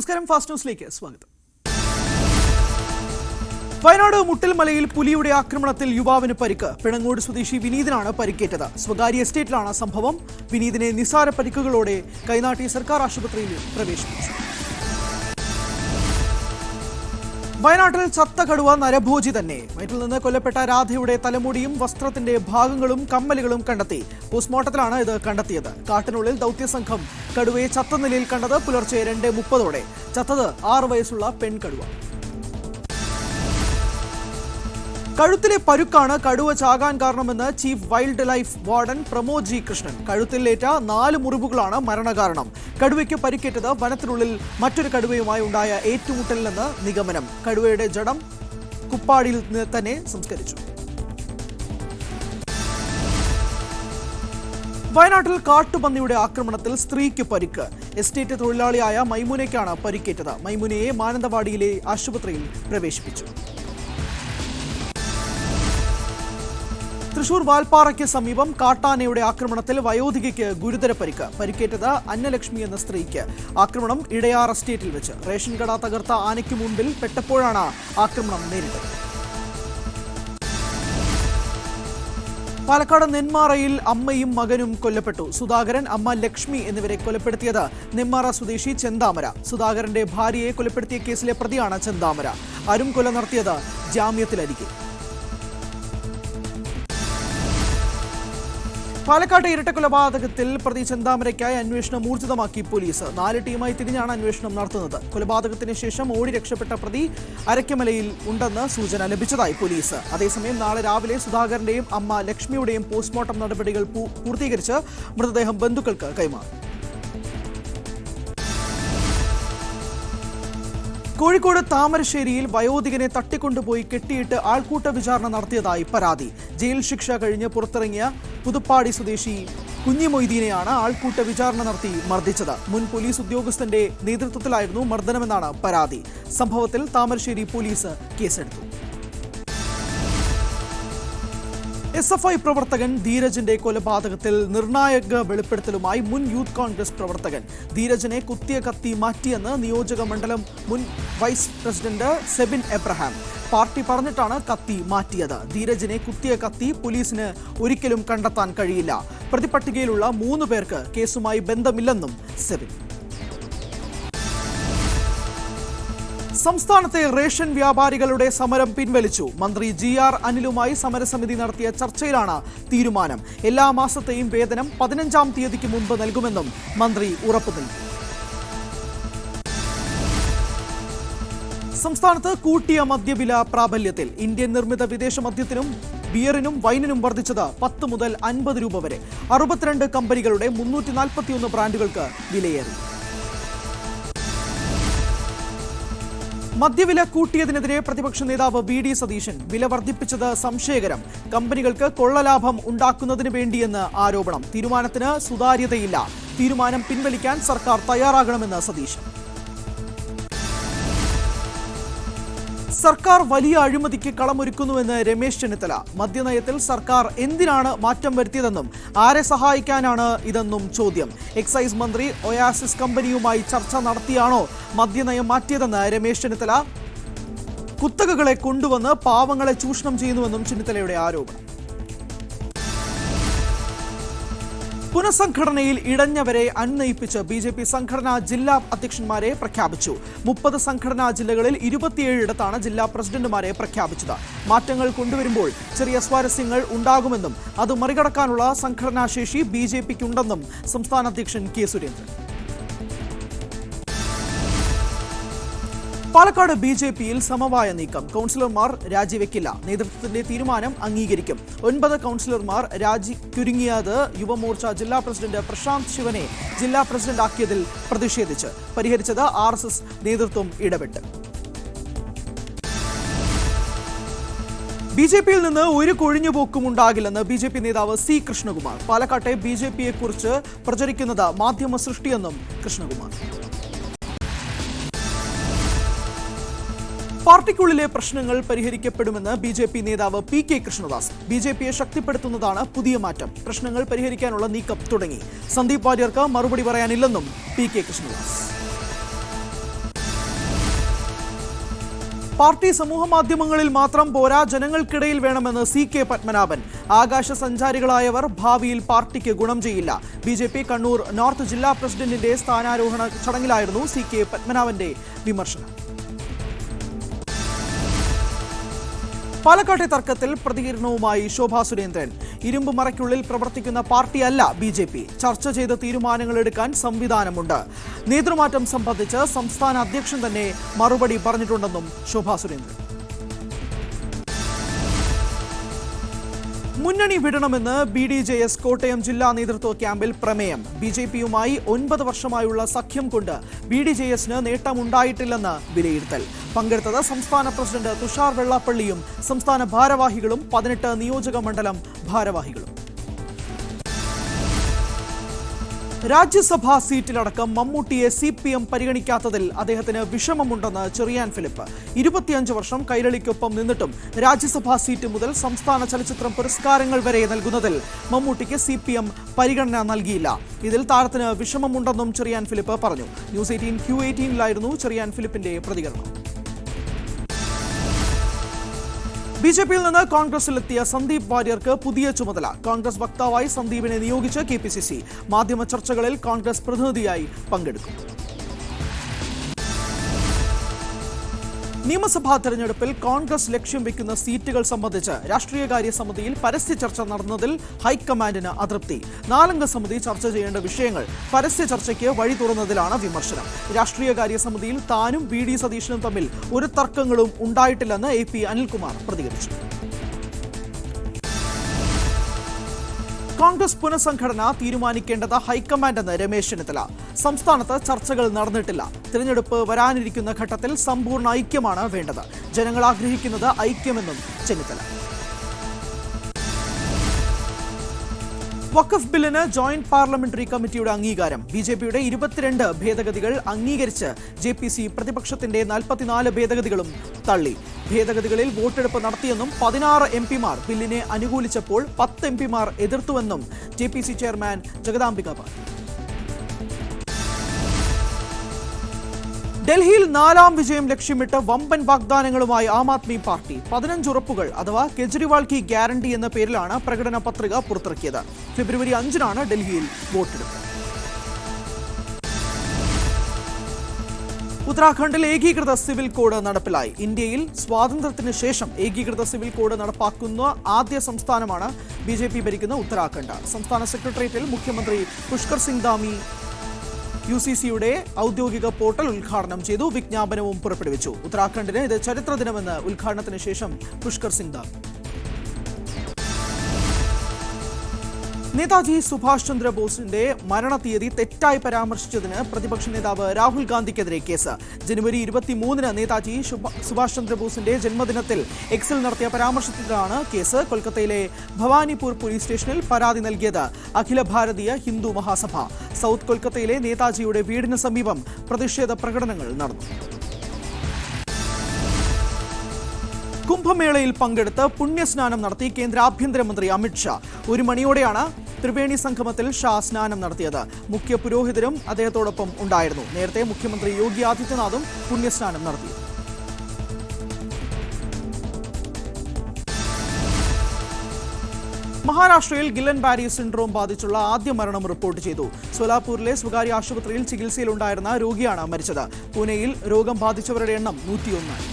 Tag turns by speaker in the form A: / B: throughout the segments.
A: നമസ്കാരം ഫാസ്റ്റ് ന്യൂസിലേക്ക് സ്വാഗതം വയനാട് മുട്ടൽമലയിൽ പുലിയുടെ ആക്രമണത്തിൽ യുവാവിന് പരിക്ക് പിണങ്ങോട് സ്വദേശി വിനീതനാണ് പരിക്കേറ്റത് സ്വകാര്യ എസ്റ്റേറ്റിലാണ് സംഭവം വിനീതിനെ നിസാര പരിക്കുകളോടെ കൈനാട്ടി സർക്കാർ ആശുപത്രിയിൽ പ്രവേശിപ്പിച്ചു വയനാട്ടിൽ ചത്ത കടുവ നരഭോജി തന്നെ വയറ്റിൽ നിന്ന് കൊല്ലപ്പെട്ട രാധയുടെ തലമുടിയും വസ്ത്രത്തിന്റെ ഭാഗങ്ങളും കമ്മലുകളും കണ്ടെത്തി പോസ്റ്റ്മോർട്ടത്തിലാണ് ഇത് കണ്ടെത്തിയത് കാട്ടിനുള്ളിൽ ദൗത്യസംഘം കടുവയെ ചത്ത നിലയിൽ കണ്ടത് പുലർച്ചെ രണ്ട് മുപ്പതോടെ ചത്തത് ആറു വയസ്സുള്ള പെൺകടുവ കഴുത്തിലെ പരുക്കാണ് കടുവ ചാകാൻ കാരണമെന്ന് chief wild life warden Pramod G Krishnan കഴുത്തിലേറ്റ നാല് മുറിവുകളാണ് മരണകാരണം കടുവയ്ക്ക് പരിക്കേറ്റത് വനത്തിനുള്ളിൽ മറ്റൊരു കടുവയുമായി ഉണ്ടായ ഏറ്റുമുട്ടലിലെന്ന് നിഗമനം കടുവയുടെ ജഡം കുപ്പാടിയിൽ തന്നെ സംസ്കരിച്ചു വയനാട്ടിൽ കാട്ടുപന്നിയുടെ ആക്രമണത്തിൽ സ്ത്രീക്ക് പരിക്ക് എസ്റ്റേറ്റ് തൊഴിലാളിയായ മൈമുനയ്ക്കാണ് പരിക്കേറ്റത് മൈമുനയെ മാനന്തവാടിയിലെ ആശുപത്രിയിൽ പ്രവേശിപ്പിച്ചു തൃശൂർ വാൽപ്പാറയ്ക്ക് സമീപം കാട്ടാനയുടെ ആക്രമണത്തിൽ വയോധികയ്ക്ക് ഗുരുതര പരിക്ക് പരിക്കേറ്റത് അന്നലക്ഷ്മി എന്ന സ്ത്രീക്ക് ആക്രമണം ഇടയാർ എസ്റ്റേറ്റിൽ വെച്ച് റേഷൻ കട തകർത്ത ആനയ്ക്ക് മുൻപിൽ പെട്ടപ്പോഴാണ് ആക്രമണം നേരിട്ടത് പാലക്കാട് നെന്മാറയിൽ അമ്മയും മകനും കൊല്ലപ്പെട്ടു സുധാകരൻ അമ്മ ലക്ഷ്മി എന്നിവരെ കൊലപ്പെടുത്തിയത് നെന്മാറ സ്വദേശി ചെന്താമര സുധാകരന്റെ ഭാര്യയെ കൊലപ്പെടുത്തിയ കേസിലെ പ്രതിയാണ് ചെന്താമര അരും കൊല നടത്തിയത് ജാമ്യത്തിലരികെ പാലക്കാട് ഇരട്ട കൊലപാതകത്തിൽ പ്രതി ചെന്താമരയ്ക്കായി അന്വേഷണം ഊർജിതമാക്കി പോലീസ് നാല് ടീമായി തിരിഞ്ഞാണ് അന്വേഷണം നടത്തുന്നത് കൊലപാതകത്തിന് ശേഷം ഓടി രക്ഷപ്പെട്ട പ്രതി അരക്കമലയിൽ ഉണ്ടെന്ന് സൂചന ലഭിച്ചതായി പോലീസ് അതേസമയം നാളെ രാവിലെ സുധാകരന്റെയും അമ്മ ലക്ഷ്മിയുടെയും പോസ്റ്റ്മോർട്ടം നടപടികൾ പൂർത്തീകരിച്ച് മൃതദേഹം ബന്ധുക്കൾക്ക് കൈമാറും കോഴിക്കോട് താമരശ്ശേരിയിൽ വയോധികനെ തട്ടിക്കൊണ്ടുപോയി കെട്ടിയിട്ട് ആൾക്കൂട്ട വിചാരണ നടത്തിയതായി പരാതി ജയിൽ ശിക്ഷ കഴിഞ്ഞ് പുറത്തിറങ്ങിയ പുതുപ്പാടി സ്വദേശി കുഞ്ഞി മൊയ്തീനെയാണ് ആൾക്കൂട്ട വിചാരണ നടത്തി മർദ്ദിച്ചത് മുൻ പോലീസ് ഉദ്യോഗസ്ഥന്റെ നേതൃത്വത്തിലായിരുന്നു മർദ്ദനമെന്നാണ് പരാതി സംഭവത്തിൽ താമരശ്ശേരി പോലീസ് കേസെടുത്തു എസ് എഫ് ഐ പ്രവർത്തകൻ ധീരജിന്റെ കൊലപാതകത്തിൽ നിർണായക വെളിപ്പെടുത്തലുമായി മുൻ യൂത്ത് കോൺഗ്രസ് പ്രവർത്തകൻ ധീരജിനെ കുത്തിയ കത്തി മാറ്റിയെന്ന് നിയോജക മണ്ഡലം മുൻ vice president Sebin Abraham party പറഞ്ഞിട്ടാണ് കത്തി മാറ്റിയത് ധീരജിനെ കുത്തിയ കത്തി പോലീസിന് ഒരിക്കലും കണ്ടെത്താൻ കഴിയില്ല പ്രതിപട്ടികയിലുള്ള മൂന്ന് പേർക്ക് കേസുമായി ബന്ധമില്ലെന്നും സെബിൻ സംസ്ഥാനത്തെ റേഷൻ വ്യാപാരികളുടെ സമരം പിൻവലിച്ചു മന്ത്രി ജി ആർ അനിലുമായി സമരസമിതി നടത്തിയ ചർച്ചയിലാണ് തീരുമാനം എല്ലാ മാസത്തെയും വേതനം പതിനഞ്ചാം തീയതിക്ക് മുമ്പ് നൽകുമെന്നും മന്ത്രി ഉറപ്പു നൽകി സംസ്ഥാനത്ത് കൂട്ടിയ മദ്യവില പ്രാബല്യത്തിൽ ഇന്ത്യൻ നിർമ്മിത വിദേശ മദ്യത്തിനും ബിയറിനും വൈനിനും വർദ്ധിച്ചത് പത്ത് മുതൽ അൻപത് രൂപ വരെ അറുപത്തിരണ്ട് കമ്പനികളുടെ മുന്നൂറ്റി നാൽപ്പത്തിയൊന്ന് ബ്രാൻഡുകൾക്ക് വിലയേറി മദ്യവില കൂട്ടിയതിനെതിരെ പ്രതിപക്ഷ നേതാവ് വി ഡി സതീശൻ വില വർദ്ധിപ്പിച്ചത് സംശയകരം കമ്പനികൾക്ക് കൊള്ളലാഭം ഉണ്ടാക്കുന്നതിന് വേണ്ടിയെന്ന് ആരോപണം തീരുമാനത്തിന് സുതാര്യതയില്ല തീരുമാനം പിൻവലിക്കാൻ സർക്കാർ തയ്യാറാകണമെന്ന് സതീശൻ സർക്കാർ വലിയ അഴിമതിക്ക് കളമൊരുക്കുന്നുവെന്ന് രമേശ് ചെന്നിത്തല മദ്യനയത്തിൽ സർക്കാർ എന്തിനാണ് മാറ്റം വരുത്തിയതെന്നും ആരെ സഹായിക്കാനാണ് ഇതെന്നും ചോദ്യം എക്സൈസ് മന്ത്രി ഒയാസിസ് കമ്പനിയുമായി ചർച്ച നടത്തിയാണോ മദ്യനയം മാറ്റിയതെന്ന് രമേശ് ചെന്നിത്തല കുത്തകകളെ കൊണ്ടുവന്ന് പാവങ്ങളെ ചൂഷണം ചെയ്യുന്നുവെന്നും ചെന്നിത്തലയുടെ ആരോപണം പുനഃസംഘടനയിൽ ഇടഞ്ഞവരെ അന്വയിപ്പിച്ച് ബി ജെ പി സംഘടനാ ജില്ലാ അധ്യക്ഷന്മാരെ പ്രഖ്യാപിച്ചു മുപ്പത് സംഘടനാ ജില്ലകളിൽ ഇരുപത്തിയേഴിടത്താണ് ജില്ലാ പ്രസിഡന്റുമാരെ പ്രഖ്യാപിച്ചത് മാറ്റങ്ങൾ കൊണ്ടുവരുമ്പോൾ ചെറിയ സ്വാരസ്യങ്ങൾ ഉണ്ടാകുമെന്നും അത് മറികടക്കാനുള്ള ശേഷി ബി ജെ പിക്കുണ്ടെന്നും സംസ്ഥാന അധ്യക്ഷൻ K Surendran Palakkad B J പിയിൽ സമവായ നീക്കം കൗൺസിലർമാർ രാജിവെക്കില്ല നേതൃത്വത്തിന്റെ തീരുമാനം അംഗീകരിക്കും ഒൻപത് കൗൺസിലർമാർ രാജി ചുരുങ്ങിയത് യുവമോർച്ച ജില്ലാ പ്രസിഡന്റ് പ്രശാന്ത് ശിവനെ ജില്ലാ പ്രസിഡന്റ് ആക്കിയതിൽ പ്രതിഷേധിച്ച് പരിഹരിച്ചത് ആർ നേതൃത്വം ഇടപെട്ട് ബി ജെ പിയിൽ നിന്ന് ഒരു കൊഴിഞ്ഞുപോക്കും ഉണ്ടാകില്ലെന്ന് ബി ജെ പി നേതാവ് സി കൃഷ്ണകുമാർ പാലക്കാട്ടെ ബി ജെ പിയെക്കുറിച്ച് പ്രചരിക്കുന്നത് മാധ്യമ സൃഷ്ടിയെന്നും കൃഷ്ണകുമാർ പാർട്ടിക്കുള്ളിലെ പ്രശ്നങ്ങൾ പരിഹരിക്കപ്പെടുമെന്ന് ബി ജെ പി നേതാവ് P K Krishnadas B J പിയെ ശക്തിപ്പെടുത്തുന്നതാണ് പുതിയ മാറ്റം പ്രശ്നങ്ങൾ പരിഹരിക്കാനുള്ള നീക്കം തുടങ്ങി സന്ദീപ് വാര്യർക്ക് മറുപടി പറയാനില്ലെന്നും പി കെ കൃഷ്ണദാസ് പാർട്ടി സമൂഹ മാധ്യമങ്ങളിൽ മാത്രം പോരാ ജനങ്ങൾക്കിടയിൽ വേണമെന്ന് സി കെ പത്മനാഭൻ ആകാശ സഞ്ചാരികളായവർ ഭാവിയിൽ പാർട്ടിക്ക് ഗുണം ചെയ്യില്ല B J P Kannur north ജില്ലാ പ്രസിഡന്റിന്റെ സ്ഥാനാരോഹണ ചടങ്ങിലായിരുന്നു സി കെ പത്മനാഭന്റെ വിമർശനം പാലക്കാട്ടെ തർക്കത്തിൽ പ്രതികരണവുമായി ശോഭാ സുരേന്ദ്രൻ ഇരുമ്പ് മറയ്ക്കുള്ളിൽ പ്രവർത്തിക്കുന്ന പാർട്ടിയല്ല ബി ജെ പി ചർച്ച ചെയ്ത് തീരുമാനങ്ങൾ എടുക്കാൻ സംവിധാനമുണ്ട് നേതൃമാറ്റം സംബന്ധിച്ച് സംസ്ഥാന അധ്യക്ഷൻ തന്നെ മറുപടി പറഞ്ഞിട്ടുണ്ടെന്നും ശോഭാ സുരേന്ദ്രൻ മുന്നണി വിടണമെന്ന് B D J S Kottayam ജില്ലാ നേതൃത്വ ക്യാമ്പിൽ പ്രമേയം ബി ജെ പിയുമായി ഒൻപത് വർഷമായുള്ള സഖ്യം കൊണ്ട് ബി ഡി ജെ എസിന് നേട്ടമുണ്ടായിട്ടില്ലെന്ന് വിലയിരുത്തൽ പങ്കെടുത്തത് സംസ്ഥാന പ്രസിഡന്റ് തുഷാർ വെള്ളാപ്പള്ളിയും സംസ്ഥാന ഭാരവാഹികളും പതിനെട്ട് നിയോജക മണ്ഡലം ഭാരവാഹികളും രാജ്യസഭാ സീറ്റിലടക്കം മമ്മൂട്ടിയെ സി പി എം പരിഗണിക്കാത്തതിൽ അദ്ദേഹത്തിന് വിഷമമുണ്ടെന്ന് ചെറിയാൻ ഫിലിപ്പ് ഇരുപത്തിയഞ്ച് വർഷം കൈരളിക്കൊപ്പം നിന്നിട്ടും രാജ്യസഭാ സീറ്റ് മുതൽ സംസ്ഥാന ചലച്ചിത്രം പുരസ്കാരങ്ങൾ വരെ നൽകുന്നതിൽ മമ്മൂട്ടിക്ക് സി പി എം പരിഗണന നൽകിയില്ല ഇതിൽ താരത്തിന് വിഷമമുണ്ടെന്നും ചെറിയാൻ ഫിലിപ്പ് പറഞ്ഞു ന്യൂസ് എയ്റ്റീൻ ക്യൂ എയ്റ്റീനിലായിരുന്നു ചെറിയാൻ ഫിലിപ്പിന്റെ പ്രതികരണം ബി ജെ പിയിൽ നിന്ന് കോൺഗ്രസിലെത്തിയ സന്ദീപ് വാര്യർക്ക് പുതിയ ചുമതല കോൺഗ്രസ് വക്താവായി സന്ദീപിനെ നിയോഗിച്ച് കെ പി സി സി മാധ്യമ ചർച്ചകളിൽ കോൺഗ്രസ് പ്രതിനിധിയായി പങ്കെടുക്കും നിയമസഭാ തെരഞ്ഞെടുപ്പിൽ കോൺഗ്രസ് ലക്ഷ്യം വെക്കുന്ന സീറ്റുകൾ സംബന്ധിച്ച് രാഷ്ട്രീയകാര്യ സമിതിയിൽ പരസ്യ ചർച്ച നടന്നതിൽ ഹൈക്കമാൻഡിന് അതൃപ്തി നാലംഗ സമിതി ചർച്ച ചെയ്യേണ്ട വിഷയങ്ങൾ പരസ്യ ചർച്ചയ്ക്ക് വഴി തുറന്നതിലാണ് വിമർശനം രാഷ്ട്രീയകാര്യ സമിതിയിൽ താനും വി ഡി സതീശനും തമ്മിൽ ഒരു തർക്കങ്ങളും ഉണ്ടായിട്ടില്ലെന്ന് എ പി അനിൽകുമാർ പ്രതികരിച്ചു കോൺഗ്രസ് പുനഃസംഘടന തീരുമാനിക്കേണ്ടത് ഹൈക്കമാൻഡെന്ന് രമേശ് ചെന്നിത്തല സംസ്ഥാനത്ത് ചർച്ചകൾ നടന്നിട്ടില്ല തിരഞ്ഞെടുപ്പ് വരാനിരിക്കുന്ന ഘട്ടത്തിൽ സമ്പൂർണ്ണ ഐക്യമാണ് വേണ്ടത് ജനങ്ങൾ ആഗ്രഹിക്കുന്നത് ഐക്യമെന്നും ചെന്നിത്തല വഖഫ് ബില്ലിന് ജോയിന്റ് പാർലമെന്ററി കമ്മിറ്റിയുടെ അംഗീകാരം ബി ജെ പിയുടെ ഇരുപത്തിരണ്ട് ഭേദഗതികൾ അംഗീകരിച്ച് ജെ പി സി പ്രതിപക്ഷത്തിന്റെ നാൽപ്പത്തിനാല് ഭേദഗതികളും തള്ളി ഭേദഗതികളിൽ വോട്ടെടുപ്പ് നടത്തിയെന്നും പതിനാറ് എം പിമാർ ബില്ലിനെ അനുകൂലിച്ചപ്പോൾ പത്ത് എം പിമാർ എതിർത്തുവെന്നും J P C chairman Jagadambika പറഞ്ഞു ഡൽഹിയിൽ നാലാം വിജയം ലക്ഷ്യമിട്ട് വമ്പൻ വാഗ്ദാനങ്ങളുമായി ആം ആദ്മി പാർട്ടി പതിനഞ്ച് ഉറപ്പുകൾ അഥവാ കെജ്രിവാൾ കി ഗ്യാരണ്ടി എന്ന പേരിലാണ് പ്രകടന പത്രിക പുറത്തിറക്കിയത് ഫെബ്രുവരി അഞ്ചിനാണ് ഡൽഹിയിൽ വോട്ടെടുപ്പ് ഉത്തരാഖണ്ഡിൽ ഏകീകൃത സിവിൽ കോഡ് നടപ്പിലായി ഇന്ത്യയിൽ സ്വാതന്ത്ര്യത്തിന് ശേഷം ഏകീകൃത സിവിൽ കോഡ് നടപ്പാക്കുന്ന ആദ്യ സംസ്ഥാനമാണ് ബി ഭരിക്കുന്ന ഉത്തരാഖണ്ഡ് സംസ്ഥാന സെക്രട്ടേറിയറ്റിൽ മുഖ്യമന്ത്രി പുഷ്കർ സിംഗ് ധാമി യു സി സിയുടെ ഔദ്യോഗിക പോർട്ടൽ ഉദ്ഘാടനം ചെയ്തു വിജ്ഞാപനവും പുറപ്പെടുവിച്ചു ഉത്തരാഖണ്ഡിന് ഇത് ചരിത്ര ദിനമെന്ന് ഉദ്ഘാടനത്തിന് ശേഷം പുഷ്കർ സിംഗ് ദാസ് നേതാജി സുഭാഷ് ചന്ദ്രബോസിന്റെ തീയതി തെറ്റായി പരാമർശിച്ചതിന് പ്രതിപക്ഷ നേതാവ് രാഹുൽ ഗാന്ധിക്കെതിരെ കേസ് ജനുവരി ഇരുപത്തിമൂന്നിന് നേതാജി സുഭാഷ് ചന്ദ്രബോസിന്റെ ജന്മദിനത്തിൽ എക്സിൽ നടത്തിയ പരാമർശത്തിലാണ് കേസ് കൊൽക്കത്തയിലെ ഭവാനിപൂർ പോലീസ് സ്റ്റേഷനിൽ പരാതി നൽകിയത് അഖില ഭാരതീയ ഹിന്ദു മഹാസഭ സൗത്ത് കൊൽക്കത്തയിലെ നേതാജിയുടെ വീടിന് സമീപം പ്രതിഷേധ പ്രകടനങ്ങൾ നടന്നു കുംഭമേളയിൽ പങ്കെടുത്ത് പുണ്യസ്നാനം നടത്തി കേന്ദ്ര ആഭ്യന്തരമന്ത്രി അമിത്ഷാ ഒരു മണിയോടെയാണ് ത്രിവേണി സംഗമത്തിൽ ഷാ സ്നാനം നടത്തിയത് മുഖ്യ പുരോഹിതരും അദ്ദേഹത്തോടൊപ്പം ഉണ്ടായിരുന്നു നേരത്തെ മുഖ്യമന്ത്രി യോഗി ആദിത്യനാഥും പുണ്യസ്നാനം നടത്തി മഹാരാഷ്ട്രയിൽ ഗില്ലൻ ബാരി സിൻഡ്രോം ബാധിച്ചുള്ള ആദ്യ മരണം റിപ്പോർട്ട് ചെയ്തു സോലാപൂരിലെ സ്വകാര്യ ആശുപത്രിയിൽ ചികിത്സയിലുണ്ടായിരുന്ന രോഗിയാണ് മരിച്ചത് പൂനെയിൽ രോഗം ബാധിച്ചവരുടെ എണ്ണം നൂറ്റിയൊന്നായി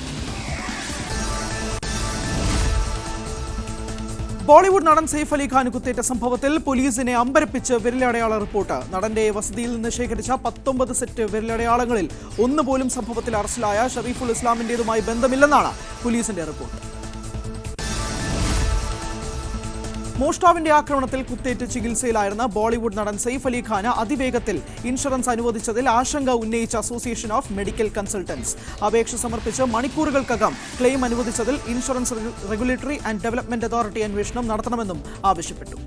A: ബോളിവുഡ് നടൻ സെയ്ഫ് അലി ഖാൻ കുത്തേറ്റ സംഭവത്തിൽ പോലീസിനെ അമ്പരപ്പിച്ച് വിരലടയാള റിപ്പോർട്ട് നടന്റെ വസതിയിൽ നിന്ന് ശേഖരിച്ച പത്തൊമ്പത് സെറ്റ് വിരലടയാളങ്ങളിൽ ഒന്നുപോലും സംഭവത്തിൽ അറസ്റ്റിലായ ഷറീഫുൽ ഇസ്ലാമിന്റേതുമായി ബന്ധമില്ലെന്നാണ് പോലീസിന്റെ റിപ്പോർട്ട് മോഷ്ടാവിന്റെ ആക്രമണത്തിൽ കുത്തേറ്റ് ചികിത്സയിലായിരുന്ന ബോളിവുഡ് നടൻ സെയ്ഫ് അലി ഖാന് അതിവേഗത്തിൽ ഇൻഷുറൻസ് അനുവദിച്ചതിൽ ആശങ്ക ഉന്നയിച്ച അസോസിയേഷൻ ഓഫ് മെഡിക്കൽ കൺസൾട്ടൻസ് അപേക്ഷ സമർപ്പിച്ച് മണിക്കൂറുകൾക്കകം ക്ലെയിം അനുവദിച്ചതിൽ insurance regulatory and development authority അന്വേഷണം നടത്തണമെന്നും ആവശ്യപ്പെട്ടു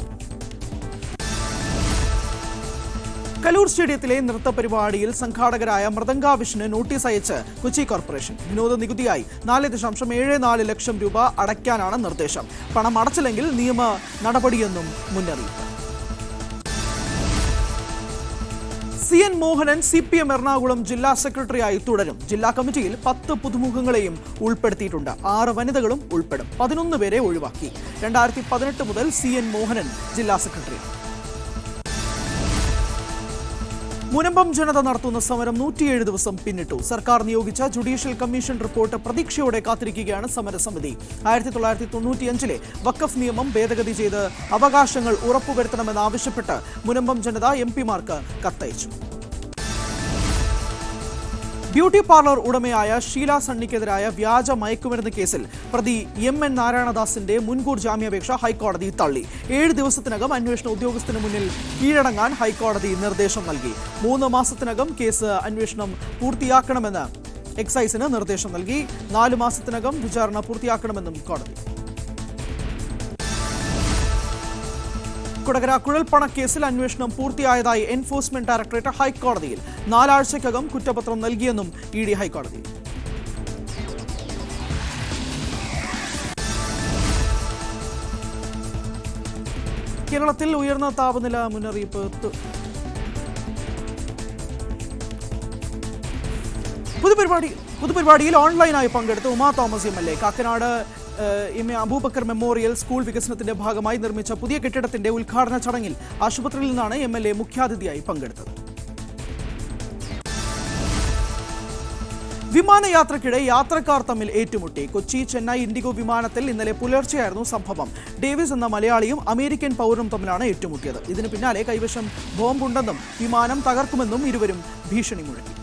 A: കലൂർ സ്റ്റേഡിയത്തിലെ നൃത്ത പരിപാടിയിൽ സംഘാടകരായ മൃദംഗാവിഷ്ണു നോട്ടീസ് അയച്ച് കൊച്ചി കോർപ്പറേഷൻ വിനോദ നികുതിയായി നാല് ദശാംശം ഏഴ് നാല് ലക്ഷം രൂപ അടയ്ക്കാനാണ് നിർദ്ദേശം പണം അടച്ചില്ലെങ്കിൽ നിയമ നടപടിയെന്നും മുന്നറിയിപ്പ് C N Mohanan C P M Ernakulam ജില്ലാ സെക്രട്ടറിയായി തുടരും ജില്ലാ കമ്മിറ്റിയിൽ പത്ത് പുതുമുഖങ്ങളെയും ഉൾപ്പെടുത്തിയിട്ടുണ്ട് ആറ് വനിതകളും ഉൾപ്പെടും പതിനൊന്ന് പേരെ ഒഴിവാക്കി രണ്ടായിരത്തി പതിനെട്ട് മുതൽ സി എൻ മോഹനൻ ജില്ലാ സെക്രട്ടറി മുനമ്പം ജനത നടത്തുന്ന സമരം നൂറ്റിയേഴ് ദിവസം പിന്നിട്ടു സർക്കാർ നിയോഗിച്ച ജുഡീഷ്യൽ കമ്മീഷൻ റിപ്പോർട്ട് പ്രതീക്ഷയോടെ കാത്തിരിക്കുകയാണ് സമരസമിതി ആയിരത്തി തൊള്ളായിരത്തി തൊണ്ണൂറ്റിയഞ്ചിലെ വക്കഫ് നിയമം ഭേദഗതി ചെയ്ത് അവകാശങ്ങൾ ഉറപ്പുവരുത്തണമെന്നാവശ്യപ്പെട്ട് മുനമ്പം ജനത എം പിമാർക്ക് കത്തയച്ചു ബ്യൂട്ടി പാർലർ ഉടമയായ ഷീല സണ്ണിക്കെതിരായ വ്യാജ മയക്കുമരുന്ന് കേസിൽ പ്രതി എം എൻ നാരായണദാസിന്റെ മുൻകൂർ ജാമ്യാപേക്ഷ ഹൈക്കോടതി തള്ളി ഏഴ് ദിവസത്തിനകം അന്വേഷണ ഉദ്യോഗസ്ഥന് മുന്നിൽ കീഴടങ്ങാൻ ഹൈക്കോടതി നിർദ്ദേശം നൽകി മൂന്ന് മാസത്തിനകം കേസ് അന്വേഷണം പൂർത്തിയാക്കണമെന്ന് എക്സൈസിന് നിർദ്ദേശം നൽകി നാലു മാസത്തിനകം വിചാരണ പൂർത്തിയാക്കണമെന്നും കോടതി കുടകര കുഴൽപ്പണക്കേസിൽ അന്വേഷണം പൂർത്തിയായതായി എൻഫോഴ്സ്മെന്റ് ഡയറക്ടറേറ്റ് ഹൈക്കോടതിയിൽ നാലാഴ്ചയ്ക്കകം കുറ്റപത്രം നൽകിയെന്നും ഇ ഡി ഹൈക്കോടതി കേരളത്തിൽ ഉയർന്ന താപനില മുന്നറിയിപ്പ് പുതുപരിപാടി പുതുപരിപാടിയിൽ ഓൺലൈനായി പങ്കെടുത്ത് Uma Thomas M L A Kakkanad M A Abubakar memorial school വികസനത്തിന്റെ ഭാഗമായി നിർമ്മിച്ച പുതിയ കെട്ടിടത്തിന്റെ ഉദ്ഘാടന ചടങ്ങിൽ ആശുപത്രിയിൽ നിന്നാണ് എം എൽ എ മുഖ്യാതിഥിയായി പങ്കെടുത്തത് വിമാനയാത്രക്കിടെ യാത്രക്കാർ തമ്മിൽ ഏറ്റുമുട്ടി കൊച്ചി ചെന്നൈ ഇൻഡിഗോ വിമാനത്തിൽ ഇന്നലെ പുലർച്ചെയായിരുന്നു സംഭവം ഡേവിസ് എന്ന മലയാളിയും അമേരിക്കൻ പൗരനും തമ്മിലാണ് ഏറ്റുമുട്ടിയത് ഇതിനു പിന്നാലെ കൈവശം ബോംബുണ്ടെന്നും വിമാനം തകർക്കുമെന്നും ഇരുവരും ഭീഷണി മുഴക്കി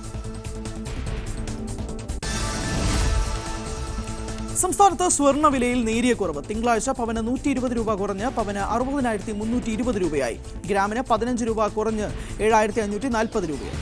A: സംസ്ഥാനത്ത് സ്വർണ്ണ വിലയിൽ നേരിയ കുറവ് തിങ്കളാഴ്ച പവന് നൂറ്റി ഇരുപത് രൂപ കുറഞ്ഞ് പവന് അറുപതിനായിരത്തി മുന്നൂറ്റി ഇരുപത് രൂപയായി ഗ്രാമിന് പതിനഞ്ച് രൂപ കുറഞ്ഞ് ഏഴായിരത്തി അഞ്ഞൂറ്റി നാൽപ്പത് രൂപയായി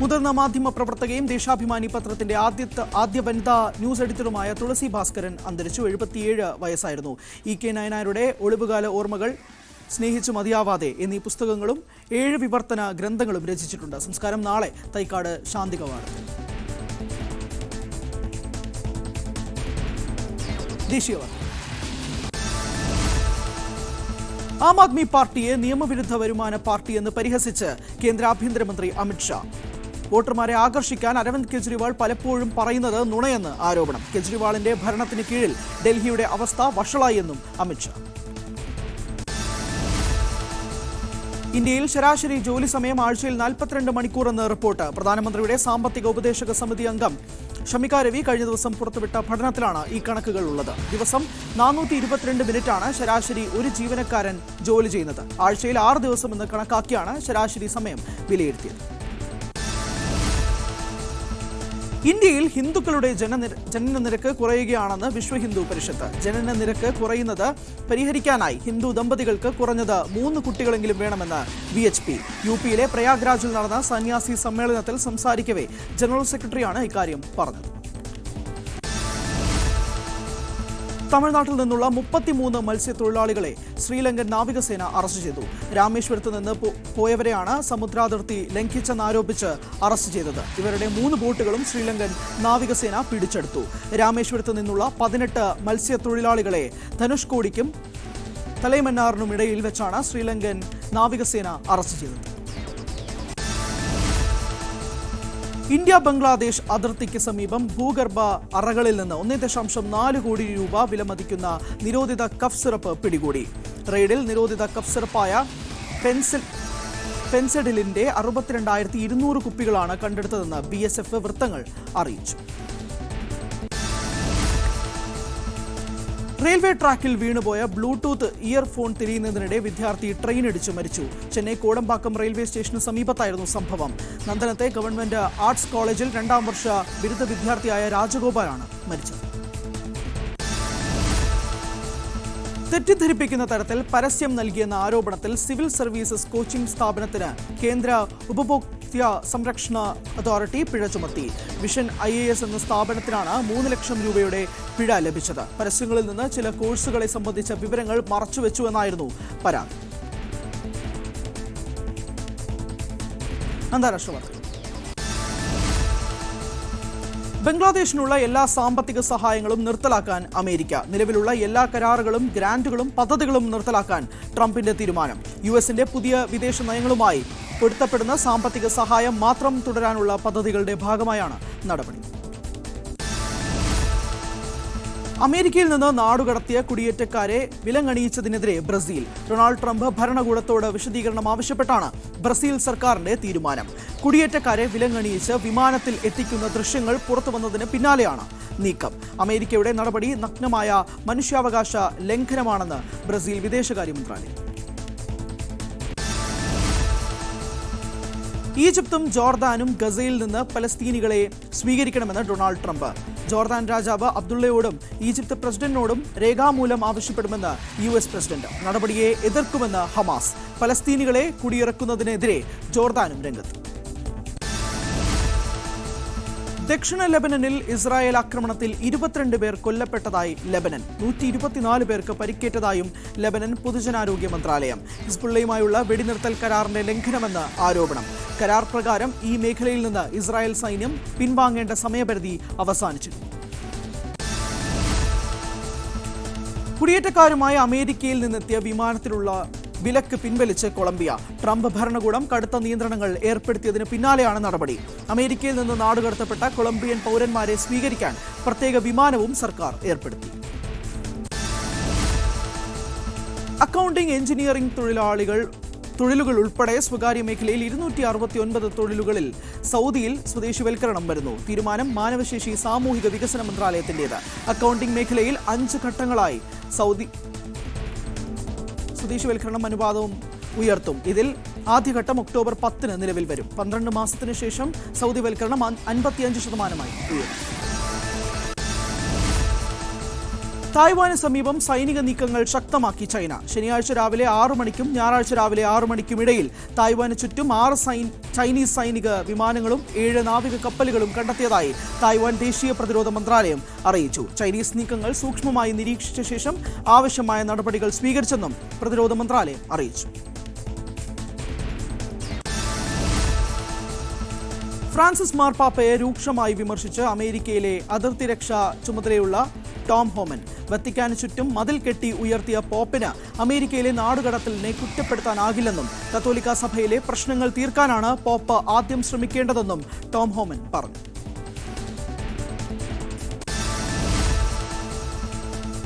A: മുതിർന്ന മാധ്യമ പ്രവർത്തകയും ദേശാഭിമാനി പത്രത്തിന്റെ ആദ്യത്തെ ആദ്യ വനിതാ ന്യൂസ് എഡിറ്ററുമായ തുളസി ഭാസ്കരൻ അന്തരിച്ചു എഴുപത്തിയേഴ് വയസ്സായിരുന്നു ഇ കെ നയനാരുടെ ഒളിവുകാല ഓർമ്മകൾ സ്നേഹിച്ചു മതിയാവാതെ എന്നീ പുസ്തകങ്ങളും ഏഴ് വിവർത്തന ഗ്രന്ഥങ്ങളും രചിച്ചിട്ടുണ്ട് സംസ്കാരം നാളെ തൈക്കാട് ശാന്തികവാണ് ദേശീയവാർത്ത ആം ആദ്മി പാർട്ടിയെ നിയമവിരുദ്ധ വരുമാന പാർട്ടിയെന്ന് പരിഹസിച്ച് കേന്ദ്ര ആഭ്യന്തരമന്ത്രി അമിത്ഷാ വോട്ടർമാരെ ആകർഷിക്കാൻ അരവിന്ദ് കെജ്രിവാൾ പലപ്പോഴും പറയുന്നത് നുണയെന്ന് ആരോപണം കെജ്രിവാളിന്റെ ഭരണത്തിന് കീഴിൽ ഡൽഹിയുടെ അവസ്ഥ വഷളായെന്നും അമിത്ഷാ ഇന്ത്യയിൽ ശരാശരി ജോലി സമയം ആഴ്ചയിൽ നാൽപ്പത്തിരണ്ട് എന്ന് റിപ്പോർട്ട് പ്രധാനമന്ത്രിയുടെ സാമ്പത്തിക ഉപദേശക സമിതി അംഗം ഷമിക രവി കഴിഞ്ഞ ദിവസം പുറത്തുവിട്ട പഠനത്തിലാണ് ഈ കണക്കുകൾ ഉള്ളത് ദിവസം നാനൂറ്റി ഇരുപത്തിരണ്ട് മിനിറ്റാണ് ശരാശരി ഒരു ജീവനക്കാരൻ ജോലി ചെയ്യുന്നത് ആഴ്ചയിൽ ആറ് ദിവസം എന്ന് കണക്കാക്കിയാണ് ശരാശരി സമയം വിലയിരുത്തിയത് ഇന്ത്യയിൽ ഹിന്ദുക്കളുടെ ജനന നിരക്ക് കുറയുകയാണെന്ന് വിശ്വ ഹിന്ദു പരിഷത്ത് ജനന നിരക്ക് കുറയുന്നത് പരിഹരിക്കാനായി ഹിന്ദു ദമ്പതികൾക്ക് കുറഞ്ഞത് മൂന്ന് കുട്ടികളെങ്കിലും വേണമെന്ന് വി എച്ച് പി യു പിയിലെ പ്രയാഗ്രാജിൽ നടന്ന സന്യാസി സമ്മേളനത്തിൽ സംസാരിക്കവേ ജനറൽ സെക്രട്ടറിയാണ് ഇക്കാര്യം പറഞ്ഞത് തമിഴ്നാട്ടിൽ നിന്നുള്ള മുപ്പത്തിമൂന്ന് മത്സ്യത്തൊഴിലാളികളെ ശ്രീലങ്കൻ നാവികസേന അറസ്റ്റ് ചെയ്തു രാമേശ്വരത്ത് നിന്ന് പോയവരെയാണ് സമുദ്രാതിർത്തി ലംഘിച്ചെന്നാരോപിച്ച് അറസ്റ്റ് ചെയ്തത് ഇവരുടെ മൂന്ന് ബോട്ടുകളും ശ്രീലങ്കൻ നാവികസേന പിടിച്ചെടുത്തു രാമേശ്വരത്ത് നിന്നുള്ള പതിനെട്ട് മത്സ്യത്തൊഴിലാളികളെ ധനുഷ്കോടിക്കും തലൈമന്നാറിനും ഇടയിൽ വെച്ചാണ് ശ്രീലങ്കൻ നാവികസേന അറസ്റ്റ് ചെയ്തത് ഇന്ത്യ ബംഗ്ലാദേശ് അതിർത്തിക്ക് സമീപം ഭൂഗർഭ അറകളിൽ നിന്ന് ഒന്നേ ദശാംശം നാല് കോടി രൂപ വിലമതിക്കുന്ന നിരോധിത കഫ് സിറപ്പ് പിടികൂടി റെയ്ഡിൽ നിരോധിത കഫ് സിറപ്പായ പെൻസിൽ പെൻസഡിലിന്റെ അറുപത്തിരണ്ടായിരത്തി ഇരുന്നൂറ് കുപ്പികളാണ് കണ്ടെടുത്തതെന്ന് ബി എസ് എഫ് വൃത്തങ്ങൾ അറിയിച്ചു റെയിൽവേ ട്രാക്കിൽ വീണുപോയ ബ്ലൂടൂത്ത് ഇയർഫോൺ തിരിയുന്നതിനിടെ വിദ്യാർത്ഥി ട്രെയിൻ അടിച്ചു മരിച്ചു ചെന്നൈ കോടമ്പാക്കം റെയിൽവേ സ്റ്റേഷന് സമീപത്തായിരുന്നു സംഭവം നന്ദനത്തെ ഗവൺമെന്റ് ആർട്സ് കോളേജിൽ രണ്ടാം വർഷ ബിരുദ വിദ്യാർത്ഥിയായ രാജഗോപാലാണ് മരിച്ചത് തെറ്റിദ്ധരിപ്പിക്കുന്ന തരത്തിൽ പരസ്യം നൽകിയെന്ന ആരോപണത്തിൽ സിവിൽ സർവീസസ് കോച്ചിംഗ് സ്ഥാപനത്തിന് കേന്ദ്ര ഉപഭോക്തൃ സാഹിത്യ സംരക്ഷണ അതോറിറ്റി പിഴ ചുമത്തി മിഷൻ ഐ എ എസ് എന്ന സ്ഥാപനത്തിനാണ് മൂന്ന് ലക്ഷം രൂപയുടെ പിഴ ലഭിച്ചത് പരസ്യങ്ങളിൽ നിന്ന് ചില കോഴ്സുകളെ സംബന്ധിച്ച വിവരങ്ങൾ മറച്ചുവെച്ചുവെന്നായിരുന്നു പരാതി അന്താരാഷ്ട്ര ബംഗ്ലാദേശിനുള്ള എല്ലാ സാമ്പത്തിക സഹായങ്ങളും നിർത്തലാക്കാൻ അമേരിക്ക നിലവിലുള്ള എല്ലാ കരാറുകളും ഗ്രാന്റുകളും പദ്ധതികളും നിർത്തലാക്കാൻ ട്രംപിന്റെ തീരുമാനം യു എസിന്റെ പുതിയ വിദേശ നയങ്ങളുമായി പൊരുത്തപ്പെടുന്ന സാമ്പത്തിക സഹായം മാത്രം തുടരാനുള്ള പദ്ധതികളുടെ ഭാഗമായാണ് നടപടി അമേരിക്കയിൽ നിന്ന് നാടുകടത്തിയ കുടിയേറ്റക്കാരെ വിലങ്ങണിയിച്ചതിനെതിരെ ബ്രസീൽ ഡൊണാൾഡ് ട്രംപ് ഭരണകൂടത്തോട് വിശദീകരണം ആവശ്യപ്പെട്ടാണ് ബ്രസീൽ സർക്കാരിന്റെ തീരുമാനം കുടിയേറ്റക്കാരെ വിലങ്ങണിയിച്ച് വിമാനത്തിൽ എത്തിക്കുന്ന ദൃശ്യങ്ങൾ പുറത്തുവന്നതിന് പിന്നാലെയാണ് നീക്കം അമേരിക്കയുടെ നടപടി നഗ്നമായ മനുഷ്യാവകാശ ലംഘനമാണെന്ന് ബ്രസീൽ വിദേശകാര്യ മന്ത്രാലയം ഈജിപ്തും ജോർദാനും ഗസയിൽ നിന്ന് പലസ്തീനികളെ സ്വീകരിക്കണമെന്ന് ഡൊണാൾഡ് ട്രംപ് ജോർദാൻ രാജാവ് അബ്ദുള്ളയോടും ഈജിപ്ത് പ്രസിഡന്റിനോടും രേഖാമൂലം ആവശ്യപ്പെടുമെന്ന് യു എസ് പ്രസിഡന്റ് നടപടിയെ എതിർക്കുമെന്ന് ഹമാസ് പലസ്തീനികളെ കുടിയിറക്കുന്നതിനെതിരെ ജോർദാനും രംഗത്ത് ദക്ഷിണ ലെബനനിൽ ഇസ്രായേൽ ആക്രമണത്തിൽ ഇരുപത്തിരണ്ട് പേർ കൊല്ലപ്പെട്ടതായി ലെബനൻ നൂറ്റി ഇരുപത്തിനാല് പേർക്ക് പരിക്കേറ്റതായും ലെബനൻ പൊതുജനാരോഗ്യ മന്ത്രാലയം ഹിസ്ബുള്ളയുമായുള്ള വെടിനിർത്തൽ കരാറിന്റെ ലംഘനമെന്ന് ആരോപണം കരാർ പ്രകാരം ഈ മേഖലയിൽ നിന്ന് ഇസ്രായേൽ സൈന്യം പിൻവാങ്ങേണ്ട സമയപരിധി അവസാനിച്ചു കുടിയേറ്റക്കാരുമായി അമേരിക്കയിൽ നിന്നെത്തിയ വിമാനത്തിലുള്ള വിലക്ക് പിൻവലിച്ച് കൊളംബിയ ട്രംപ് ഭരണകൂടം കടുത്ത നിയന്ത്രണങ്ങൾ ഏർപ്പെടുത്തിയതിന് പിന്നാലെയാണ് നടപടി അമേരിക്കയിൽ നിന്ന് നാടുകടത്തപ്പെട്ട കൊളംബിയൻ പൌരന്മാരെ സ്വീകരിക്കാൻ പ്രത്യേക വിമാനവും സർക്കാർ ഏർപ്പെടുത്തി അക്കൗണ്ടിംഗ് എഞ്ചിനീയറിംഗ് തൊഴിലാളികൾ തൊഴിലുകൾ ഉൾപ്പെടെ സ്വകാര്യ മേഖലയിൽ ഇരുന്നൂറ്റി അറുപത്തി ഒൻപത് തൊഴിലുകളിൽ സൗദിയിൽ സ്വദേശിവൽക്കരണം വരുന്നു തീരുമാനം മാനവശേഷി സാമൂഹിക വികസന മന്ത്രാലയത്തിന്റേത് അക്കൗണ്ടിംഗ് മേഖലയിൽ അഞ്ച് ഘട്ടങ്ങളായി സൗദി സ്വദേശിവൽക്കരണം അനുപാതവും ഉയർത്തും ഇതിൽ ആദ്യഘട്ടം ഒക്ടോബർ പത്തിന് നിലവിൽ വരും പന്ത്രണ്ട് മാസത്തിന് ശേഷം സൗദിവൽക്കരണം അൻപത്തിയഞ്ച് ശതമാനമായി ഉയരും തായ്വാന് സമീപം സൈനിക നീക്കങ്ങൾ ശക്തമാക്കി ചൈന ശനിയാഴ്ച രാവിലെ ആറു മണിക്കും ഞായറാഴ്ച രാവിലെ ആറു ഇടയിൽ തായ്വാന് ചുറ്റും ആറ് ചൈനീസ് സൈനിക വിമാനങ്ങളും ഏഴ് നാവിക കപ്പലുകളും കണ്ടെത്തിയതായി തായ്വാൻ ദേശീയ പ്രതിരോധ മന്ത്രാലയം അറിയിച്ചു ചൈനീസ് നീക്കങ്ങൾ സൂക്ഷ്മമായി നിരീക്ഷിച്ച ശേഷം ആവശ്യമായ നടപടികൾ സ്വീകരിച്ചെന്നും പ്രതിരോധ മന്ത്രാലയം അറിയിച്ചു ഫ്രാൻസിസ് മാർപ്പാപ്പയെ രൂക്ഷമായി വിമർശിച്ച് അമേരിക്കയിലെ അതിർത്തി രക്ഷാ ചുമതലയുള്ള ടോം ഹോമൻ വത്തിക്കാന് ചുറ്റും മതിൽ കെട്ടി ഉയർത്തിയ പോപ്പിന് അമേരിക്കയിലെ നാടുകടത്തലിനെ കുറ്റപ്പെടുത്താനാകില്ലെന്നും കത്തോലിക്ക സഭയിലെ പ്രശ്നങ്ങൾ തീർക്കാനാണ് പോപ്പ് ആദ്യം ശ്രമിക്കേണ്ടതെന്നും ടോം ഹോമൻ പറഞ്ഞു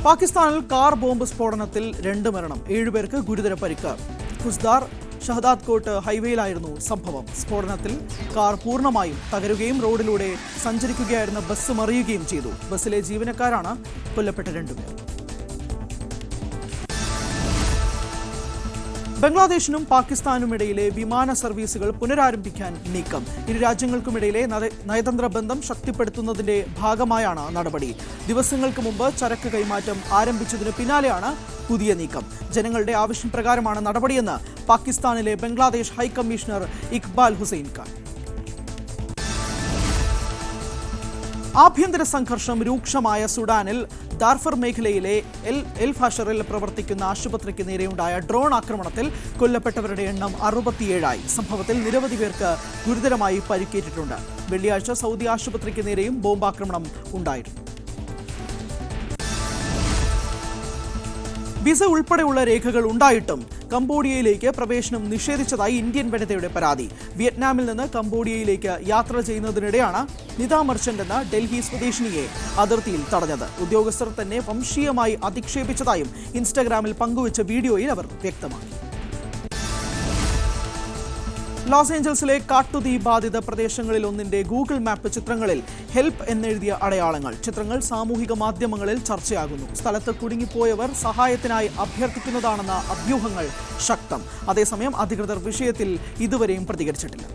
A: പാകിസ്ഥാനിൽ കാർ ബോംബ് സ്ഫോടനത്തിൽ രണ്ട് മരണം ഏഴുപേർക്ക് ഗുരുതര പരിക്ക് ഖുസ്ദാർ ഷഹദാദ് കോട്ട് ഹൈവേയിലായിരുന്നു സംഭവം സ്ഫോടനത്തിൽ കാർ പൂർണ്ണമായും തകരുകയും റോഡിലൂടെ സഞ്ചരിക്കുകയായിരുന്ന ബസ് മറിയുകയും ചെയ്തു ബസ്സിലെ ജീവനക്കാരാണ് കൊല്ലപ്പെട്ട രണ്ടുപേർ ബംഗ്ലാദേശിനും പാകിസ്ഥാനും ഇടയിലെ വിമാന സർവീസുകൾ പുനരാരംഭിക്കാൻ നീക്കം ഇരു രാജ്യങ്ങൾക്കുമിടയിലെ നയതന്ത്ര ബന്ധം ശക്തിപ്പെടുത്തുന്നതിന്റെ ഭാഗമായാണ് നടപടി ദിവസങ്ങൾക്ക് മുമ്പ് ചരക്ക് കൈമാറ്റം ആരംഭിച്ചതിന് പിന്നാലെയാണ് പുതിയ നീക്കം ജനങ്ങളുടെ ആവശ്യം പ്രകാരമാണ് നടപടിയെന്ന് പാകിസ്ഥാനിലെ ബംഗ്ലാദേശ് ഹൈക്കമ്മീഷണർ ഇക്ബാൽ ഹുസൈൻ ഖാൻ ആഭ്യന്തര സംഘർഷം രൂക്ഷമായ സുഡാനിൽ ദാർഫർ മേഖലയിലെ എൽ എൽ ഫാഷറിൽ പ്രവർത്തിക്കുന്ന ആശുപത്രിക്ക് നേരെയുണ്ടായ ഡ്രോൺ ആക്രമണത്തിൽ കൊല്ലപ്പെട്ടവരുടെ എണ്ണം അറുപത്തിയേഴായി സംഭവത്തിൽ നിരവധി പേർക്ക് ഗുരുതരമായി പരിക്കേറ്റിട്ടുണ്ട് വെള്ളിയാഴ്ച സൗദി ആശുപത്രിക്ക് നേരെയും ബോംബാക്രമണം ഉണ്ടായിരുന്നു വിസ ഉൾപ്പെടെയുള്ള രേഖകൾ ഉണ്ടായിട്ടും കംബോഡിയയിലേക്ക് പ്രവേശനം നിഷേധിച്ചതായി ഇന്ത്യൻ വനിതയുടെ പരാതി വിയറ്റ്നാമിൽ നിന്ന് കംബോഡിയയിലേക്ക് യാത്ര ചെയ്യുന്നതിനിടെയാണ് നിത മർച്ചന്റ് എന്ന ഡൽഹി സ്വദേശിനിയെ അതിർത്തിയിൽ തടഞ്ഞത് ഉദ്യോഗസ്ഥർ തന്നെ വംശീയമായി അധിക്ഷേപിച്ചതായും ഇൻസ്റ്റാഗ്രാമിൽ പങ്കുവച്ച വീഡിയോയിൽ അവർ വ്യക്തമാക്കി ലോസ് ഏഞ്ചൽസിലെ കാട്ടുതീ ബാധിത പ്രദേശങ്ങളിൽ ഒന്നിന്റെ ഗൂഗിൾ മാപ്പ് ചിത്രങ്ങളിൽ ഹെൽപ്പ് എന്നെഴുതിയ അടയാളങ്ങൾ ചിത്രങ്ങൾ സാമൂഹിക മാധ്യമങ്ങളിൽ ചർച്ചയാകുന്നു സ്ഥലത്ത് കുടുങ്ങിപ്പോയവർ സഹായത്തിനായി അഭ്യർത്ഥിക്കുന്നതാണെന്ന അഭ്യൂഹങ്ങൾ ശക്തം അതേസമയം അധികൃതർ വിഷയത്തിൽ ഇതുവരെയും പ്രതികരിച്ചിട്ടില്ല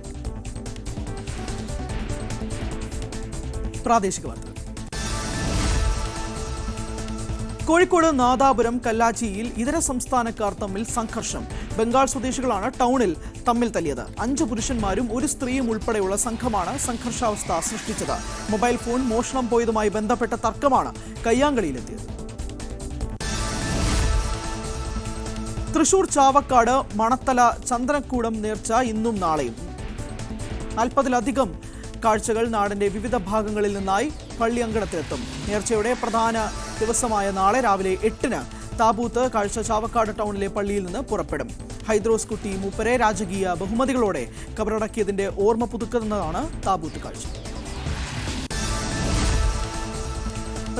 A: പ്രാദേശിക വാർത്തകൾ കോഴിക്കോട് നാദാപുരം കല്ലാച്ചിയിൽ ഇതര സംസ്ഥാനക്കാർ തമ്മിൽ സംഘർഷം ബംഗാൾ സ്വദേശികളാണ് ടൗണിൽ തമ്മിൽ തല്ലിയത് അഞ്ച് പുരുഷന്മാരും ഒരു സ്ത്രീയും ഉൾപ്പെടെയുള്ള സംഘമാണ് സംഘർഷാവസ്ഥ സൃഷ്ടിച്ചത് മൊബൈൽ ഫോൺ മോഷണം പോയതുമായി ബന്ധപ്പെട്ട തർക്കമാണ് കയ്യാങ്കളിയിലെത്തിയത് തൃശൂർ ചാവക്കാട് മണത്തല ചന്ദനക്കൂടം നേർച്ച ഇന്നും നാളെയും നാൽപ്പതിലധികം കാഴ്ചകൾ നാടിന്റെ വിവിധ ഭാഗങ്ങളിൽ നിന്നായി പള്ളി അങ്കണത്തിലെത്തും നേർച്ചയുടെ പ്രധാന ദിവസമായ നാളെ രാവിലെ എട്ടിന് താബൂത്ത് കാഴ്ച ചാവക്കാട് ടൗണിലെ പള്ളിയിൽ നിന്ന് പുറപ്പെടും ഹൈദ്രോസ് കുട്ടി മൂപ്പരെ രാജകീയ ബഹുമതികളോടെ കബറടക്കിയതിന്റെ ഓർമ്മ പുതുക്കുന്നതാണ് താബൂത്ത് കാഴ്ച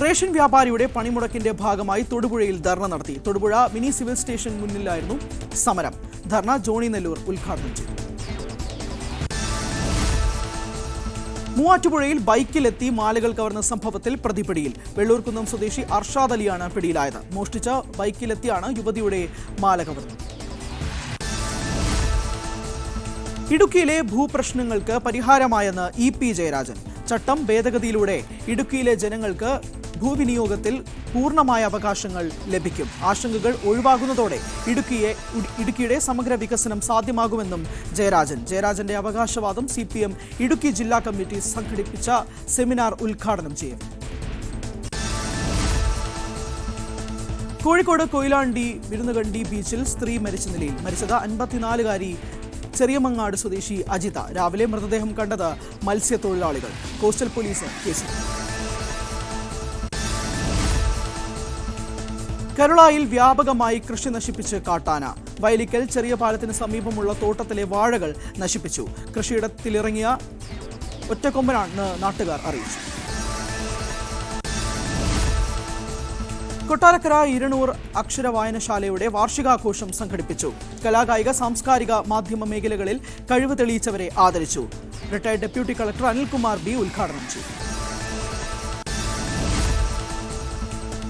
A: റേഷൻ വ്യാപാരിയുടെ പണിമുടക്കിന്റെ ഭാഗമായി തൊടുപുഴയിൽ ധർണ നടത്തി തൊടുപുഴ മിനി സിവിൽ സ്റ്റേഷൻ മുന്നിലായിരുന്നു സമരം ധർണ ജോണി നെല്ലൂർ ഉദ്ഘാടനം ചെയ്തു മൂവാറ്റുപുഴയിൽ ബൈക്കിലെത്തി മാലകൾ കവർന്ന സംഭവത്തിൽ പ്രതിപിടിയിൽ വെള്ളൂർക്കുന്നം സ്വദേശി അർഷാദ് അലിയാണ് പിടിയിലായത് മോഷ്ടിച്ച ബൈക്കിലെത്തിയാണ് യുവതിയുടെ മാല കവർന്നത് ഇടുക്കിയിലെ ഭൂപ്രശ്നങ്ങൾക്ക് പരിഹാരമായെന്ന് ഇ പി ജയരാജൻ ചട്ടം ഭേദഗതിയിലൂടെ ഇടുക്കിയിലെ ജനങ്ങൾക്ക് ഭൂവിനിയോഗത്തിൽ പൂർണ്ണമായ അവകാശങ്ങൾ ലഭിക്കും ആശങ്കകൾ ഒഴിവാകുന്നതോടെ ഇടുക്കിയെ ഇടുക്കിയുടെ സമഗ്ര വികസനം സാധ്യമാകുമെന്നും ജയരാജൻ ജയരാജന്റെ അവകാശവാദം സി ഇടുക്കി ജില്ലാ കമ്മിറ്റി സംഘടിപ്പിച്ച സെമിനാർ ഉദ്ഘാടനം ചെയ്യും കോഴിക്കോട് കൊയിലാണ്ടി വിരുന്നുകണ്ടി ബീച്ചിൽ സ്ത്രീ മരിച്ച നിലയിൽ മരിച്ചത് അൻപത്തിനാലുകാരി ചെറിയ മങ്ങാട് സ്വദേശി അജിത രാവിലെ മൃതദേഹം കണ്ടത് മത്സ്യത്തൊഴിലാളികൾ കോസ്റ്റൽ പോലീസ് കേസ് കരുളായിൽ വ്യാപകമായി കൃഷി നശിപ്പിച്ച് കാട്ടാന വയലിക്കൽ ചെറിയ പാലത്തിന് സമീപമുള്ള തോട്ടത്തിലെ വാഴകൾ നശിപ്പിച്ചു കൃഷിയിടത്തിലിറങ്ങിയ ഒറ്റക്കൊമ്പനാണെന്ന് നാട്ടുകാർ അറിയിച്ചു കൊട്ടാരക്കര ഇരുന്നൂർ അക്ഷര വായനശാലയുടെ വാർഷികാഘോഷം സംഘടിപ്പിച്ചു കലാകായിക സാംസ്കാരിക മാധ്യമ മേഖലകളിൽ കഴിവ് തെളിയിച്ചവരെ ആദരിച്ചു retired deputy collector Anilkumar B ഉദ്ഘാടനം ചെയ്തു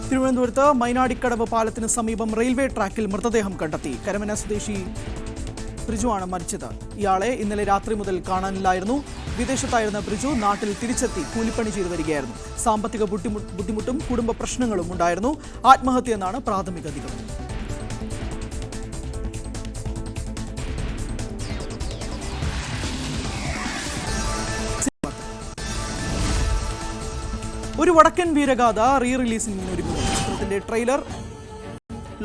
A: തിരുവനന്തപുരത്ത് മൈനാടിക്കടവ് പാലത്തിന് സമീപം റെയിൽവേ ട്രാക്കിൽ മൃതദേഹം കണ്ടെത്തി കരമന സ്വദേശി ബ്രിജുവാണ് മരിച്ചത് ഇയാളെ ഇന്നലെ രാത്രി മുതൽ കാണാനില്ലായിരുന്നു വിദേശത്തായിരുന്ന ബ്രിജു നാട്ടിൽ തിരിച്ചെത്തി കൂലിപ്പണി ചെയ്തു വരികയായിരുന്നു സാമ്പത്തിക ബുദ്ധിമുട്ടും കുടുംബ പ്രശ്നങ്ങളും ഉണ്ടായിരുന്നു ആത്മഹത്യ എന്നാണ് പ്രാഥമിക നിഗമനം ഒരു വടക്കൻ വീരഗാഥ റീ റിലീസിന് ചിത്രത്തിന്റെ ട്രെയിലർ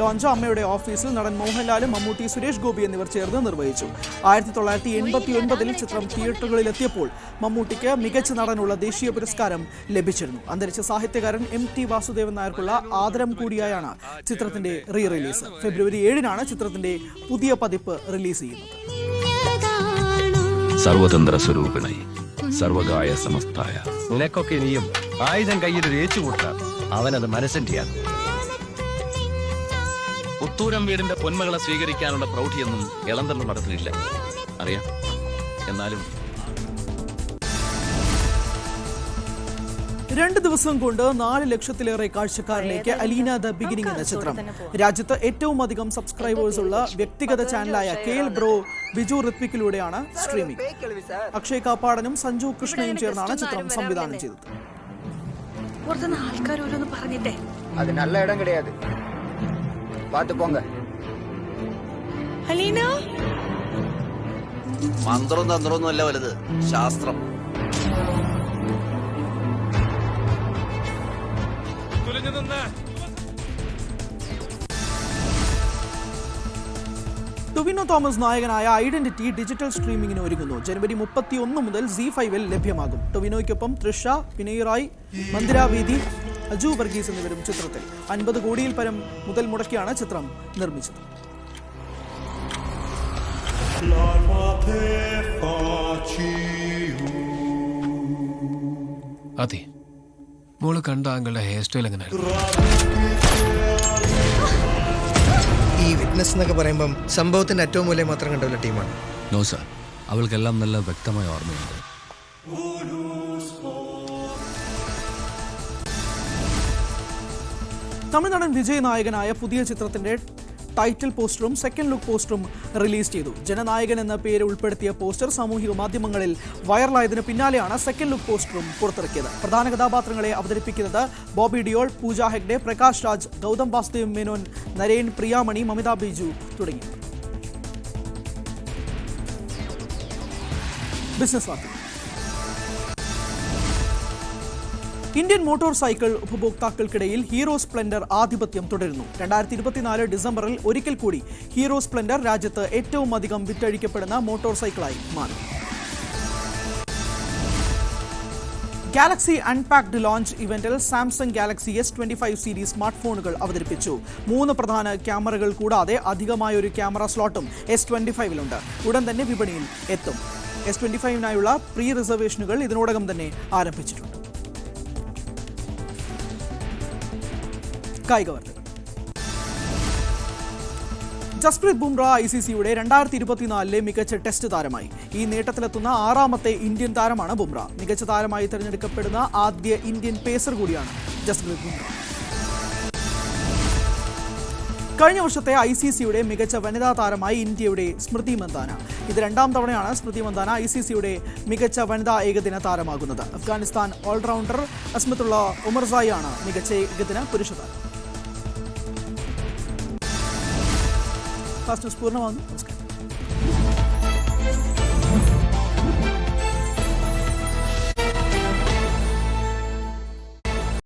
A: ലോഞ്ച അമ്മയുടെ ഓഫീസിൽ നടൻ മോഹൻലാലും മമ്മൂട്ടി സുരേഷ് ഗോപി എന്നിവർ ചേർന്ന് നിർവഹിച്ചു ആയിരത്തി തൊള്ളായിരത്തി എൺപത്തി ഒൻപതിൽ ചിത്രം തിയേറ്ററുകളിലെത്തിയപ്പോൾ മമ്മൂട്ടിക്ക് മികച്ച നടനുള്ള ദേശീയ പുരസ്കാരം ലഭിച്ചിരുന്നു അന്തരിച്ച സാഹിത്യകാരൻ എം ടി വാസുദേവൻ നായർക്കുള്ള ആദരം കൂടിയായാണ് ചിത്രത്തിന്റെ റീ റിലീസ് ഫെബ്രുവരി ഏഴിനാണ് ചിത്രത്തിന്റെ പുതിയ പതിപ്പ് റിലീസ് ചെയ്യുന്നത്
B: സർവതന്ത്ര സ്വരൂപിണി സർവകായ സമസ്തായ നിനക്കൊക്കെ ഇനിയും ആയുധം കയ്യിൽ ഏച്ചുകൂട്ടാം അവനത് മനസ്സിൻ്റെയാണ് പുത്തൂരം വീടിന്റെ പൊന്മകളെ സ്വീകരിക്കാനുള്ള പ്രൗഢിയൊന്നും ഇളന്തണ്ണം നടത്തിയില്ല അറിയാം എന്നാലും
A: രണ്ട് ദിവസം കൊണ്ട് നാല് ലക്ഷത്തിലേറെ കാഴ്ചക്കാരിലേക്ക് അലീന ദ ബിഗിനിങ് എന്ന ചിത്രം രാജ്യത്ത് ഏറ്റവും അധികം സബ്സ്ക്രൈബേഴ്സ് ഉള്ള വ്യക്തിഗത ചാനലായ കേൽ ബ്രോ ബിജു റിത്വിക്കിലൂടെയാണ് സ്ട്രീമിംഗ് അക്ഷയ് കാപ്പാടനും സഞ്ജു കൃഷ്ണയും ചേർന്നാണ് ചിത്രം സംവിധാനം ചെയ്തത്
C: ആൾക്കാർ ഓരോന്ന് പറഞ്ഞിട്ടേ അതിനല്ല ഇടം കിടയാതെ பார்த்து போங்க മന്ത്രവും തന്ത്രവും അല്ല വലുത് ശാസ്ത്രം തുലഞ്ഞു
A: നിന്ന് ടുവിനോ തോമസ് നായകനായ ഐഡന്റിറ്റി ഡിജിറ്റൽ സ്ട്രീമിംഗിന് ഒരുങ്ങുന്നു ജനുവരി മുപ്പത്തി ഒന്ന് മുതൽ സി ഫൈവിൽ ലഭ്യമാകും ടുവിനോയ്ക്കൊപ്പം തൃഷ പിണറായി മന്ദിരാവീതി അജു വർഗീസ് എന്നിവരും ചിത്രത്തിൽ അൻപത് കോടിയിൽ പരം മുതൽ മുടക്കിയാണ് ചിത്രം നിർമ്മിച്ചത്
D: അതെ മോള് കണ്ട ആങ്കളുടെ ഹെയർ സ്റ്റൈൽ എങ്ങനെ
E: ഈ വിറ്റ്നസ് എന്നൊക്കെ പറയുമ്പം സംഭവത്തിന്റെ ഏറ്റവും മൂലം മാത്രം കണ്ടുള്ള ടീമാണ്
F: നോ സാർ അവൾക്കെല്ലാം നല്ല വ്യക്തമായ ഓർമ്മയുണ്ട്
A: തമിഴ്നാടൻ വിജയ് നായകനായ പുതിയ ചിത്രത്തിന്റെ ടൈറ്റിൽ പോസ്റ്ററും സെക്കൻഡ് ലുക്ക് പോസ്റ്ററും റിലീസ് ചെയ്തു ജനനായകൻ എന്ന പേര് ഉൾപ്പെടുത്തിയ പോസ്റ്റർ സാമൂഹിക മാധ്യമങ്ങളിൽ വൈറലായതിന് പിന്നാലെയാണ് സെക്കൻഡ് ലുക്ക് പോസ്റ്ററും പുറത്തിറക്കിയത് പ്രധാന കഥാപാത്രങ്ങളെ അവതരിപ്പിക്കുന്നത് ബോബി ഡിയോൾ പൂജ ഹെഗ്ഡെ പ്രകാശ് രാജ് ഗൗതം വാസുദേവ് മേനോൻ നരേൻ പ്രിയാമണി മമിത ബിജു തുടങ്ങി ബിസിനസ് വാർത്തകൾ ഇന്ത്യൻ മോട്ടോർ സൈക്കിൾ ഉപഭോക്താക്കൾക്കിടയിൽ ഹീറോ സ്പ്ലെൻഡർ ആധിപത്യം തുടരുന്നു രണ്ടായിരത്തി ഇരുപത്തിനാല് ഡിസംബറിൽ ഒരിക്കൽ കൂടി ഹീറോ സ്പ്ലെൻഡർ രാജ്യത്ത് ഏറ്റവും അധികം വിറ്റഴിക്കപ്പെടുന്ന മോട്ടോർ സൈക്കിളായി മാറി ഗാലക്സി അൺപാക്ഡ് ലോഞ്ച് ഇവന്റിൽ Samsung Galaxy S twenty five series സ്മാർട്ട് ഫോണുകൾ അവതരിപ്പിച്ചു മൂന്ന് പ്രധാന ക്യാമറകൾ കൂടാതെ അധികമായ ഒരു ക്യാമറ സ്ലോട്ടും എസ് ട്വന്റി ഫൈവിലുണ്ട് ഉടൻ തന്നെ വിപണിയിൽ എത്തും എസ് ട്വന്റി ഫൈവിനായുള്ള പ്രീ റിസർവേഷനുകൾ ഇതിനോടകം തന്നെ ആരംഭിച്ചിട്ടുണ്ട് കായിക വാർത്തകൾ ജസ്പ്രീത് ബുംറ ഐ സി സിയുടെ രണ്ടായിരത്തി ഇരുപത്തിനാലിലെ മികച്ച ടെസ്റ്റ് താരമായി ഈ നേട്ടത്തിലെത്തുന്ന ആറാമത്തെ ഇന്ത്യൻ താരമാണ് ബുംറ മികച്ച താരമായി തിരഞ്ഞെടുക്കപ്പെടുന്ന ആദ്യ ഇന്ത്യൻ പേസർ കൂടിയാണ് ജസ്പ്രീത് ബുംറ കഴിഞ്ഞ വർഷത്തെ ഐ സി സിയുടെ മികച്ച വനിതാ താരമായി ഇന്ത്യയുടെ സ്മൃതി മന്ദാന ഇത് രണ്ടാം തവണയാണ് സ്മൃതി മന്ദാന ഐ സി സിയുടെ മികച്ച വനിതാ ഏകദിന താരമാകുന്നത് അഫ്ഗാനിസ്ഥാൻ ഓൾറൗണ്ടർ അസ്മത്തുള്ള ഉമർസായി ആണ് മികച്ച ഏകദിന പുരുഷ താരം Kastamonu Spor'una mı aldın?